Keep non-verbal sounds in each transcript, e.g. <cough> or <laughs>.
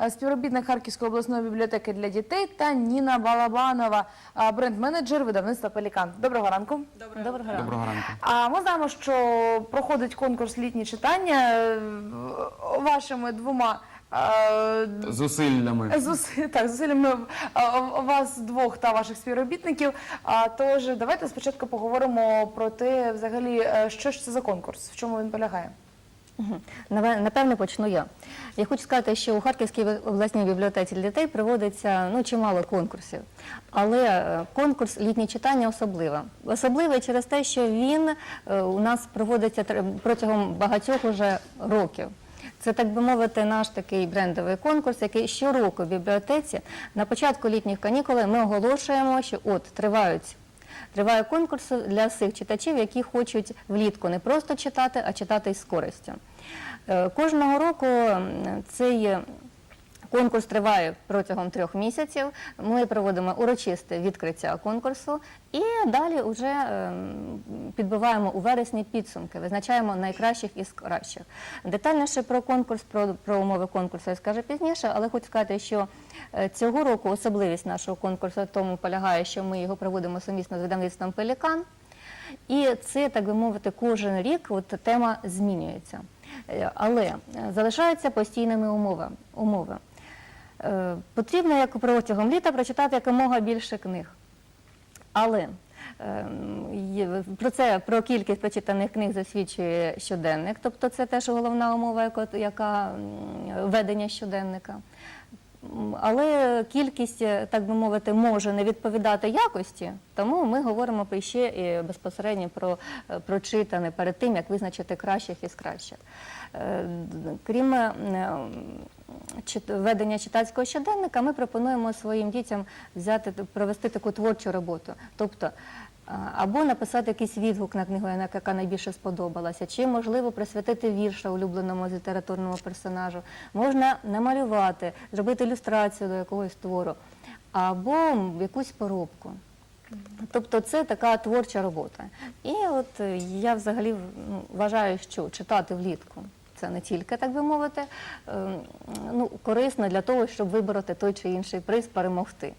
Е, співробітник Харківської обласної бібліотеки для дітей та Ніна Балабанова, е, бренд-менеджер видавництва Пелікан. Доброго ранку. Доброго ранку. Доброго ранку. А ми знаємо, що проходить конкурс літні читання е, вашими двома. Зусиллями. Зус- так, зусиллями вас двох та ваших співробітників. А тож давайте спочатку поговоримо про те, взагалі, що ж це за конкурс, в чому він полягає. Напевне, почну я. Я хочу сказати, що у Харківській обласній бібліотеці дітей проводиться ну, чимало конкурсів. Але е, конкурс літні читання особливо. Особливий через те, що він е, у нас проводиться протягом багатьох уже років. Це, так би мовити, наш такий брендовий конкурс, який щороку в бібліотеці на початку літніх канікул ми оголошуємо, що от тривають Триває конкурс для всіх читачів, які хочуть влітку не просто читати, а читати із користю. Е, Кожного року цей конкурс триває протягом трьох місяців. Ми проводимо урочисте відкриття конкурсу і далі вже ем, підбиваємо у вересні підсумки, визначаємо найкращих із кращих. Детальніше про конкурс, про, про умови конкурсу я скажу пізніше, але хочу сказати, що е, цього року особливість нашого конкурсу тому полягає, що ми його проводимо сумісно з видавництвом Пелікан. І це, так би мовити, кожен рік от тема змінюється. Е, Але е, залишаються постійними умови. Е, Потрібно як протягом літа прочитати якомога більше книг. Але ем, про це про кількість прочитаних книг засвідчує щоденник, тобто це теж головна умова, яка ведення щоденника. Але кількість, е, так би мовити, може не відповідати якості, тому ми говоримо ще і безпосередньо про е, прочитане перед тим, як визначити кращих із кращих. Е, Крім ведення читацького щоденника, ми пропонуємо своїм дітям взяти провести таку творчу роботу. Тобто або написати якийсь відгук на книгу, яка- найбільше сподобалася, чи можливо присвятити вірша улюбленому з літературному персонажу, можна намалювати, зробити ілюстрацію до якогось твору, або якусь поробку. Тобто це така творча робота. І от е, я взагалі ну, вважаю, що читати влітку. Це не тільки, так би мовити, ем, ну, корисно для того, щоб вибороти той чи інший приз, перемогти.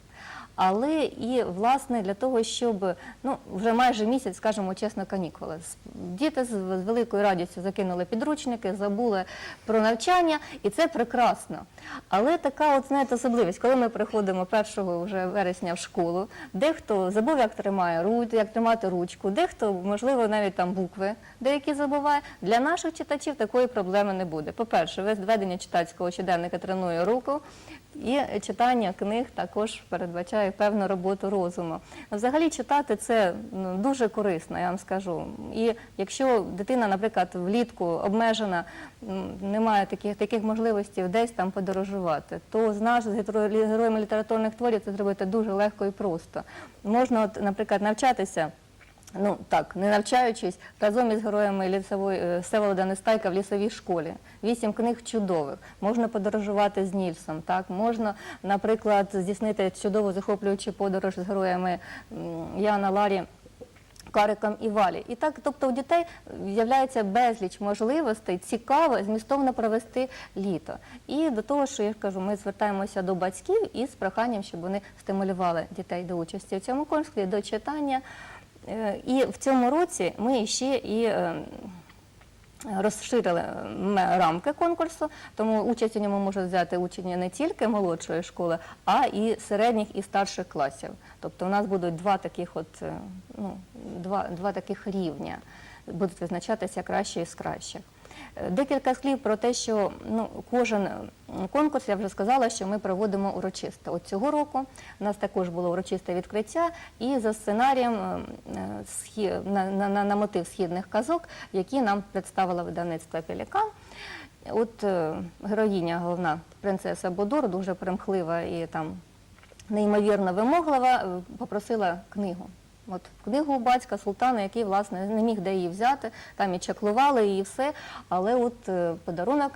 Але і власне для того, щоб ну вже майже місяць, скажімо чесно, канікули. Діти з великою радістю закинули підручники, забули про навчання, і це прекрасно. Але така, от знаєте, особливість, коли ми приходимо 1 вже вересня в школу, дехто забув, як тримає ру- як тримати ручку, дехто, можливо, навіть там букви деякі забуває. Для наших читачів такої проблеми не буде. По-перше, ведення читацького щоденника тренує руку. І читання книг також передбачає певну роботу розуму. Взагалі читати це ну, дуже корисно, я вам скажу. І якщо дитина, наприклад, влітку обмежена, немає таких, таких можливостей десь там подорожувати, то з нас, з героями літературних творів, це зробити дуже легко і просто. Можна, от, наприклад, навчатися. Ну так, не навчаючись разом із героями лісової е, Всеволода Нестайка в лісовій школі. Вісім книг чудових. Можна подорожувати з Нільсом. Так можна, наприклад, здійснити чудову захоплюючу подорож з героями Яна Ларі. Кариком і валі. І так, тобто у дітей з'являється безліч можливостей цікаво, змістовно провести літо. І до того, що я кажу, ми звертаємося до батьків із проханням, щоб вони стимулювали дітей до участі в цьому конкурсі, до читання. Е, І в цьому році ми ще і е, розширили рамки конкурсу, тому участь у ньому можуть взяти учні не тільки молодшої школи, а і середніх і старших класів. Тобто у нас будуть два таких от, е, ну, два, два таких рівня, будуть визначатися кращі з кращих. Декілька слів про те, що ну, кожен конкурс, я вже сказала, що ми проводимо урочисто. От цього року у нас також було урочисте відкриття, і за сценарієм е, на, на, на, на мотив східних казок, які нам представила видавництво Пелікан. От е, героїня, головна принцеса Бодор, дуже примхлива і там неймовірно вимоглива, е, попросила книгу. От книгу батька султана, який власне не міг де її взяти, там і чаклували і все. Але от е, подарунок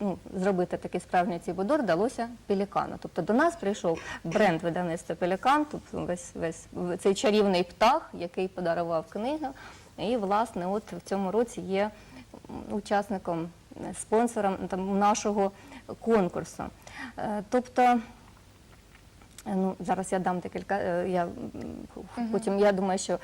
ну, зробити такий справжній цей бодор вдалося пелікану. Тобто до нас прийшов бренд видавництва Пелікан, тобто весь весь цей чарівний птах, який подарував книгу. І власне, от в цьому році є учасником спонсором там, нашого конкурсу. Е, Тобто, Ну, зараз я дам декілька. е, Я, Потім я думаю, що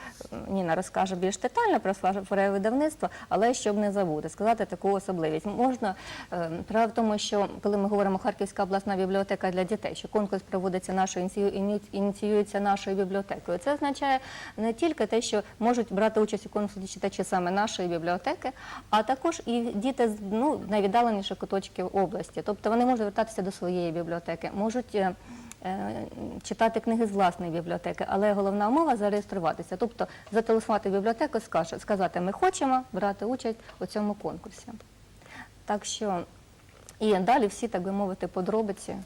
Ніна розкаже більш детально про своє видавництво, але щоб не забути, сказати таку особливість. Можна е, в тому, що коли ми говоримо Харківська обласна бібліотека для дітей, що конкурс проводиться нашою ініцію- ініціюється нашою бібліотекою. Це означає не тільки те, що можуть брати участь у конкурсі читачі саме нашої бібліотеки, а також і діти з ну, найвіддаленіших куточків області. Тобто вони можуть звертатися до своєї бібліотеки, можуть. Е, читати книги з власної бібліотеки, але головна умова зареєструватися, тобто зателефонувати в бібліотеку, сказати, ми хочемо брати участь у цьому конкурсі. Так що і далі всі, так би мовити, подробиці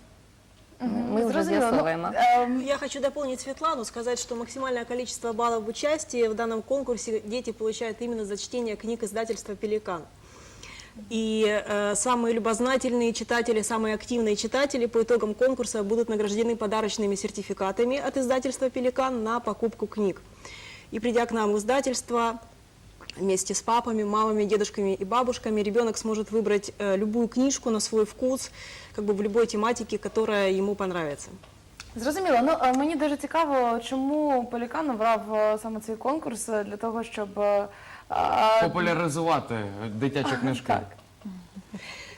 ми вже Ну, ем, Я хочу дополнить Светлану, сказать, что максимальное количество баллов в участии в данном конкурсе дети получают именно за чтение книг издательства «Пеликан». И э, самые любознательные читатели, самые активные читатели по итогам конкурса будут награждены подарочными сертификатами от издательства «Пеликан» на покупку книг. И придя к нам в издательство, вместе с папами, мамами, дедушками и бабушками ребенок сможет выбрать э, любую книжку на свой вкус, как бы в любой тематике, которая ему понравится. Зрозуміло. Ну е, мені дуже цікаво, чому Полікан обрав е, саме цей конкурс е, для того, щоб е, а, Популяризувати дитячі <laughs> книжки. Так.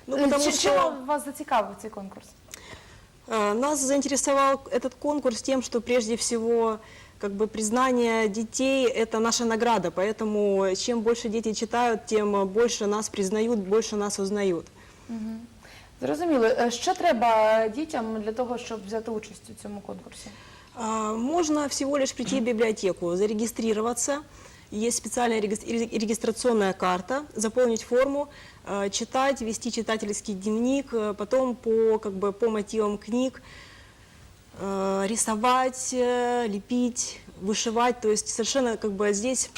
Ну, потому Чи- что Чому вас зацікавив цей конкурс? э, нас заинтересовал этот конкурс тем, что прежде всего как бы признание детей – это наша награда, поэтому чем больше дети читают, тем больше нас признают, больше нас узнают. Зрозуміло. Е, Що треба дітям для того, щоб взяти участь у цьому конкурсі? А, Можно всего лишь прийти в библиотеку, зарегистрироваться. есть специальная регис- реги- регистрационная карта, заполнить форму, э, читать, вести читательский дневник, э, потом по, как бы, по мотивам книг э, рисовать, лепить, вышивать. То есть совершенно как бы здесь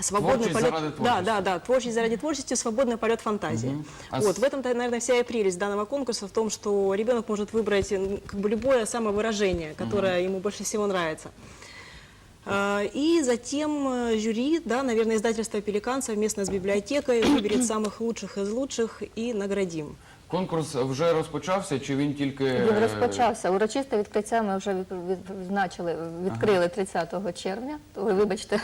свободный Творчесть полет. Да, да, да, творчесть заради творчести, свободный полет фантазии. Мгм. А Вот, с- в этом, наверное, вся и прелесть данного конкурса в том, что ребенок может выбрать как бы любое самовыражение, которое ему больше всего нравится. А, И затем э, жюри, да, наверное, издательство «Пеликан» совместно с библиотекой выберет <coughs> самых лучших из лучших и наградим. Конкурс вже розпочався, чи він тільки Він е, розпочався. Урочисте відкриття ми вже від- від- відзначили, відкрили 30 червня, то ви вибачте,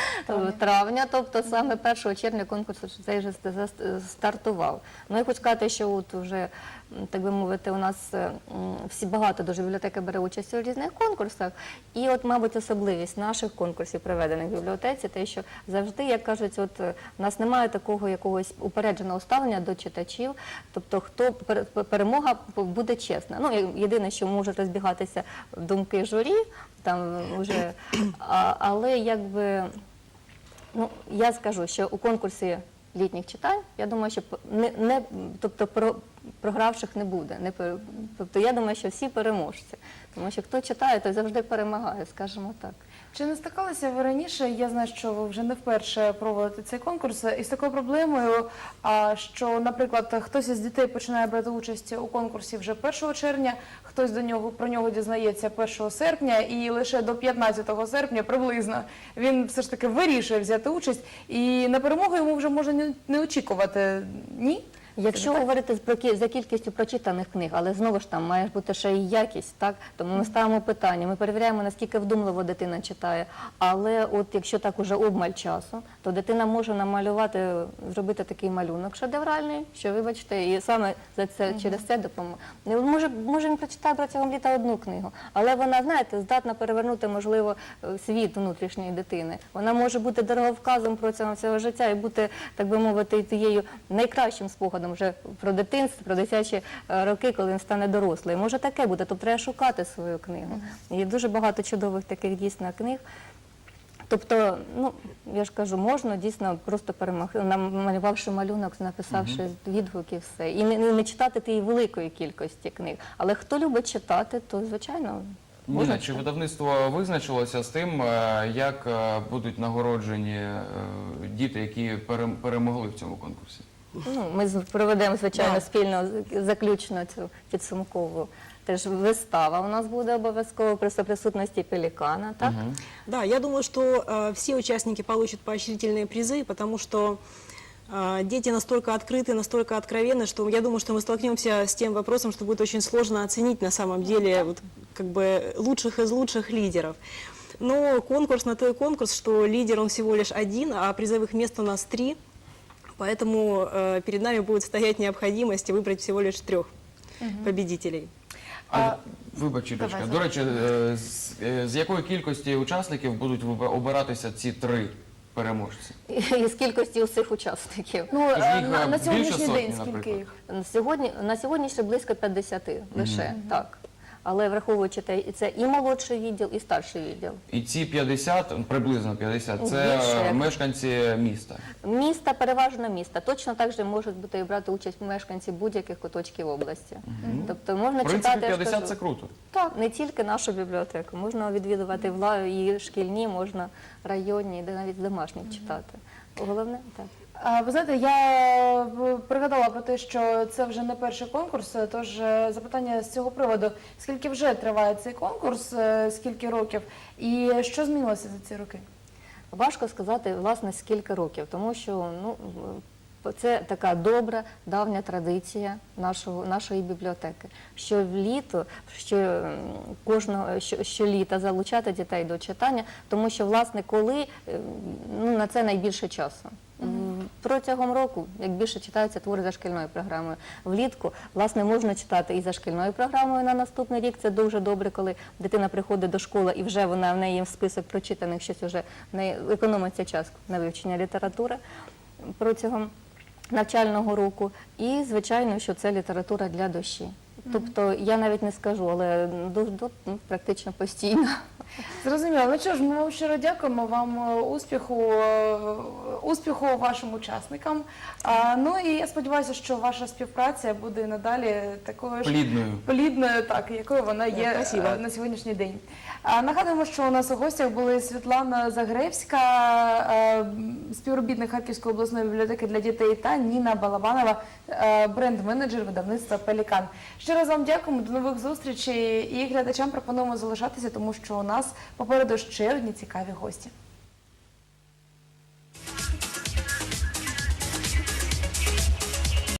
<laughs> травня. тобто саме 1 червня конкурс цей вже ст- стартував. Ну я хочу сказати, що от вже, м, так би мовити, у нас е, всі багато дуже бібліотеки бере участь у різних конкурсах. І от, мабуть, особливість наших конкурсів, проведених в бібліотеці, те, що завжди, як кажуть, от е, у нас немає такого якогось упередженого ставлення до читачів. Тобто, хто пер- пер- перемога буде чесна. Ну єдине, що можуть розбігатися думки журі, там вже, але якби. Ну, я скажу, що у конкурсі літніх читань, я думаю, що не, не тобто про, програвших не буде. Не, пер- тобто я думаю, що всі переможці. Тому що хто читає, той завжди перемагає, скажімо так. Чи не стикалися ви раніше? Я знаю, що ви вже не вперше проводите цей конкурс із такою проблемою, а, що, наприклад, хтось із дітей починає брати участь у конкурсі вже 1 червня, хтось до нього про нього дізнається 1 серпня, і лише до 15 серпня приблизно він все ж таки вирішує взяти участь, і на перемогу йому вже можна не- не очікувати. Ні? Якщо говорити про кі- за кількістю прочитаних книг, але знову ж там має бути ще і якість, так тому ми ставимо питання, ми перевіряємо наскільки вдумливо дитина читає. Але от якщо так уже обмаль часу, то дитина може намалювати, зробити такий малюнок шедевральний, що вибачте, і саме за це через це допоможе. Може, може він прочитає протягом літа одну книгу, але вона, знаєте, здатна перевернути можливо е, світ внутрішньої дитини. Вона може бути дороговказом протягом всього життя і бути, так би мовити, тією найкращим спогадом вже про дитинство, про дитячі е, роки, коли він стане дорослий. Може таке бути, тобто треба шукати свою книгу. Є дуже багато чудових таких дійсно книг. Тобто, ну я ж кажу, можна дійсно просто перемогти, намалювавши малюнок, написавши відгук і все. І не, не читати тієї великої кількості книг. Але хто любить читати, то звичайно можна. Ніна, чи видавництво визначилося з тим, е, як е, будуть нагороджені діти, які перемогли в цьому конкурсі? Ну, ми з- проведемо, звичайно, Да. спільно з- заключну цю підсумкову. Теж вистава у нас буде обов'язково при присутності пелікана, так? Да, я думаю, что э, все участники получат поощрительные призы, потому что А, Дети настолько открыты, настолько откровенны, что я думаю, что мы столкнемся с тем вопросом, что будет очень сложно оценить на самом деле вот, как бы лучших из лучших лидеров. Но конкурс на то и конкурс, что лидер он всего лишь один, а призовых мест у нас три. Поэтому э, перед нами будет стоять необходимость выбрать всего лишь трех победителей. А, вибач, Ірочка, давай, до речі, е, з, е, з якої кількості учасників будуть виба- обиратися ці три переможці? <laughs> Із кількості усіх учасників. Ну, Тож е, їх, на, е, на більше сьогоднішній сотні, день скільки наприклад. їх? На Сьогодні, на сьогодні ще близько 50 лише, так. Але враховуючи те, і це і молодший відділ, і старший відділ. І ці 50, приблизно 50, це Більше, мешканці міста. Міста, переважно міста. Точно так же можуть бути і брати участь мешканці будь-яких куточків області. Тобто можна В принципі, читати, я ж 50 кажу, це круто. Так, не тільки нашу бібліотеку. Можна відвідувати вла і шкільні, можна районні, де навіть домашні читати. Головне так. Ви знаєте, я е, пригадала про те, що це вже не перший конкурс, е, тож е, запитання з цього приводу. Скільки вже триває цей конкурс, скільки років, і що змінилося за ці роки? Важко сказати, власне, скільки років, тому що ну, це така добра, давня традиція нашого, нашої бібліотеки. Що в літо, що кожного що, щоліта залучати дітей до читання, тому що, власне, коли е, ну, на це найбільше часу. Протягом року, як більше читаються твори за шкільною програмою, влітку власне можна читати і за шкільною програмою на наступний рік. Це дуже добре, коли дитина приходить до школи і вже вона в неї в список прочитаних щось вже в неї економиться час на вивчення літератури протягом навчального року. І звичайно, що це література для душі. Тобто я навіть не скажу, але дуже ну, практично постійно. Зрозуміло. Ну що ж, ми вам щиро дякуємо вам е, успіху, е, успіху вашим учасникам. А, ну і я сподіваюся, що ваша співпраця буде і надалі такою ж Плідною. плідною, так якою вона є Спасибо. е, на сьогоднішній день. А, Нагадуємо, що у нас у гостях були Світлана Загревська, е, співробітник Харківської обласної бібліотеки для дітей та Ніна Балабанова, бренд-менеджер видавництва Пелікан. Щиро вам дякуємо, до нових зустрічей і глядачам пропонуємо залишатися, тому що у нас попереду ще одні цікаві гості.